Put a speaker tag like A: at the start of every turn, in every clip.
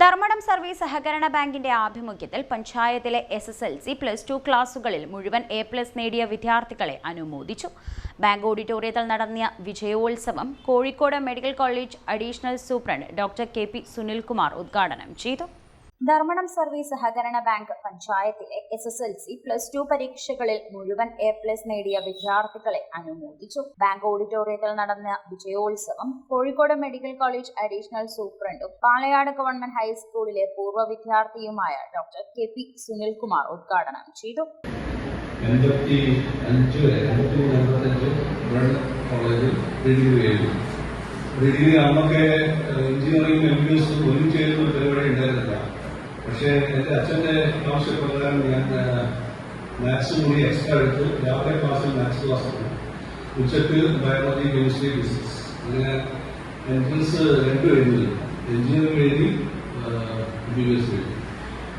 A: Dharmadam service സഹകരണ ബാങ്കിന്റെ ആഭിമുഖ്യത്തിൽ പഞ്ചായത്തിലെ S S L C plus two ക്ലാസുകളിൽ മുഴുവൻ എ പ്ലസ് നേടിയ വിദ്യാർത്ഥികളെ അനുമോദിച്ചു. ബാങ്ക് ഓഡിറ്റോറിയത്തിൽ നടന്ന വിജയോത്സവം Kozhikode medical college additional superintendent doctor K P Sunilkumar ഉദ്ഘാടനം ചെയ്തു. ധർമ്മടം സർവീസ് സഹകരണ ബാങ്ക് പഞ്ചായത്തിലെ S S L C plus two പരീക്ഷകളിൽ മുഴുവൻ എ പ്ലസ് നേടിയ വിദ്യാർത്ഥികളെ അനുമോദിച്ചു. ബാങ്ക് ഓഡിറ്റോറിയത്തിൽ നടന്ന വിജയോത്സവം കോഴിക്കോട് മെഡിക്കൽ കോളേജ് അഡീഷണൽ സൂപ്രണ്ടും പാലയാട് ഗവൺമെന്റ് ഹൈസ്കൂളിലെ പൂർവ വിദ്യാർത്ഥിയുമായ ഡോക്ടർ കെ പി സുനിൽകുമാർ ഉദ്ഘാടനം ചെയ്തു.
B: ഡിഗ്രി ചെയ്തു. എഞ്ചിനീയറിംഗ് എം ബി എസ് ഒന്നും ചെയ്യുന്ന പരിപാടി ഉണ്ടായിരുന്നില്ല. പക്ഷേ എന്റെ അച്ഛന്റെ ആവശ്യപ്രകാരം ഞാൻ മാത്സ് കൂടി എക്സ്ട്രാ എടുത്തു. രാവിലെ ക്ലാസ്സിൽ മാത്സ് ക്ലാസ് ഉച്ചയ്ക്ക് ബയോളജി കെമിസ്ട്രി ഫിസിക്സ് അങ്ങനെ എൻട്രൻസ് രണ്ടും എഴുതി എഞ്ചിനീയറിംഗ് എഴുതി ബി എസ് എഴുതി.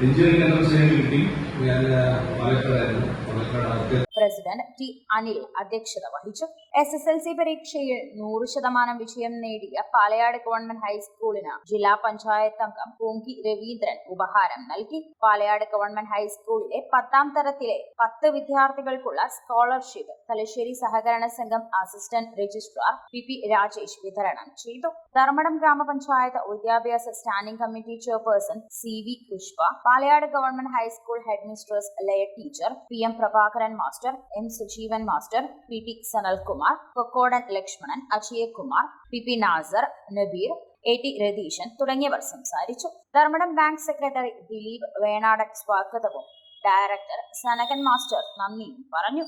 B: എഞ്ചിനീയറിംഗ് എൻട്രൻസ് എഴുതി കിട്ടി. ഞാൻ പാലക്കാടായിരുന്നു. പാലക്കാട് ആദ്യത്തെ
A: പ്രസിഡന്റ് ടി അനിൽ അധ്യക്ഷത വഹിച്ചു. എസ് എസ് എൽ സി പരീക്ഷയിൽ നൂറ് ശതമാനം വിജയം നേടിയ പാലയാട് ഗവൺമെന്റ് ഹൈസ്കൂളിന് ജില്ലാ പഞ്ചായത്ത് അംഗം പൂങ്കി രവീന്ദ്രൻ ഉപഹാരം നൽകി. പാലയാട് ഗവൺമെന്റ് ഹൈസ്കൂളിലെ പത്താം തരത്തിലെ പത്ത് വിദ്യാർത്ഥികൾക്കുള്ള സ്കോളർഷിപ്പ് തലശ്ശേരി സഹകരണ സംഘം assistant registrar P P Rajesh വിതരണം ചെയ്തു. ധർമ്മടം ഗ്രാമപഞ്ചായത്ത് വിദ്യാഭ്യാസ standing committee chairperson C V Pushpa Palayad government high school headmistress Laya teacher P M Prabhakaran master M Sujeevan master P T Sanalkumar Kokkodan Lakshmanan Akshayakumar P P Nasar Nabeer A T Ratheeshan തുടങ്ങിയവർ സംസാരിച്ചു. Dharmadam bank secretary Dileep Venadan സ്വാഗതവും. Director Sanakan master നന്ദിയും പറഞ്ഞു.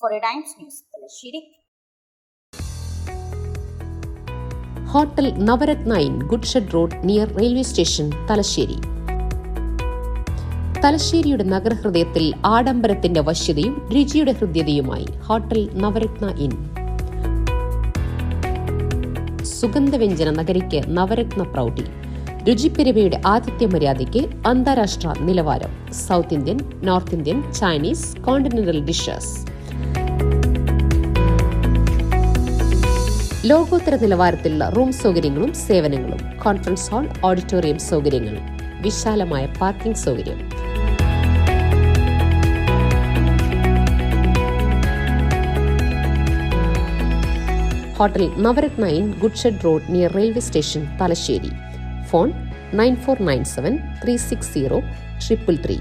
A: Four times news Thalassery.
C: Hotel Navaratna inn goods shed road near railway station Thalassery. തലശ്ശേരിയുടെ നഗരഹൃദയത്തിൽ ആഡംബരത്തിന്റെ വശ്യതയും രുചിയുടെ ഹൃദ്യതയുമായി ഹോട്ടൽ നവരത്ന ഇൻ. സുഗന്ധവ്യഞ്ജന നഗരിക്ക് നവരത്ന പ്രൗഢി. രുചിപ്പെരുമയുടെ ആതിഥ്യ മര്യാദയ്ക്ക് അന്താരാഷ്ട്ര നിലവാരം. South Indian North Indian Chinese continental dishes. ലോകോത്തര നിലവാരത്തിലുള്ള റൂം സൗകര്യങ്ങളും സേവനങ്ങളും. കോൺഫറൻസ് ഹാൾ ഓഡിറ്റോറിയം സൗകര്യങ്ങൾ. വിശാലമായ പാർക്കിംഗ് സൗകര്യം. Hotel Navaratna inn goods shed road near railway station Thalassery. Phone nine four nine seven three six zero triple three.